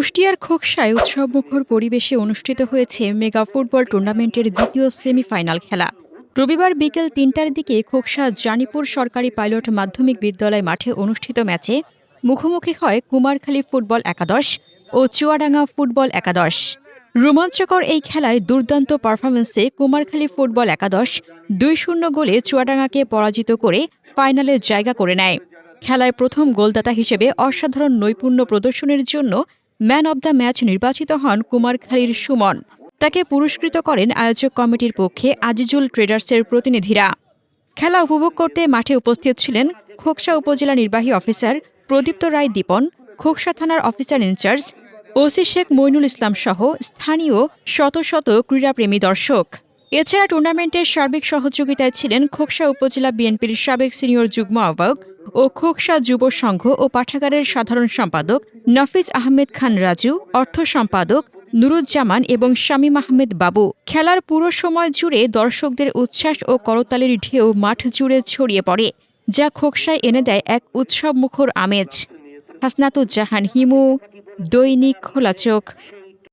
কুষ্টিয়ার খোকসায় উৎসবমুখর পরিবেশে অনুষ্ঠিত হয়েছে মেগা ফুটবল টুর্নামেন্টের দ্বিতীয় সেমিফাইনাল খেলা। রবিবার বিকেল তিনটার দিকে খোকসা জানিপুর সরকারি পাইলট মাধ্যমিক বিদ্যালয় মাঠে অনুষ্ঠিত ম্যাচে মুখোমুখি হয় কুমারখালী ফুটবল একাদশ ও চুয়াডাঙ্গা ফুটবল একাদশ। রোমাঞ্চকর এই খেলায় দুর্দান্ত পারফরমেন্সে কুমারখালী ফুটবল একাদশ দুই শূন্য গোলে চুয়াডাঙ্গাকে পরাজিত করে ফাইনালে জায়গা করে নেয়। খেলায় প্রথম গোলদাতা হিসেবে অসাধারণ নৈপুণ্য প্রদর্শনের জন্য ম্যান অব দ্য ম্যাচ নির্বাচিত হন কুমারখালীর সুমন। তাকে পুরস্কৃত করেন আয়োজক কমিটির পক্ষে আজিজুল ট্রেডার্সের প্রতিনিধিরা। খেলা উপভোগ করতে মাঠে উপস্থিত ছিলেন খোকসা উপজেলা নির্বাহী অফিসার প্রদীপ্ত রায় দীপন, খোকসা থানার officer in charge OC Sheikh Mainul Islam সহ স্থানীয় শত শত ক্রীড়াপ্রেমী দর্শক। এছাড়া টুর্নামেন্টের সার্বিক সহযোগিতায় ছিলেন খোকসা উপজেলা বিএনপির সাবেক সিনিয়র যুগ্ম আহ্বায়ক ও খোকসা যুব সংঘ ও পাঠাগারের সাধারণ সম্পাদক নফিজ আহমেদ খান রাজু, অর্থ সম্পাদক নুরুজ্জামান এবং শামীম আহমেদ বাবু। খেলার পুরো সময় জুড়ে দর্শকদের উচ্ছ্বাস ও করতালির ঢেউ মাঠ জুড়ে ছড়িয়ে পড়ে, যা খোকসায় এনে দেয় এক উৎসবমুখর আমেজ। হাসনাতুজ্জাহান, হিমু, দৈনিক খোলা চোখ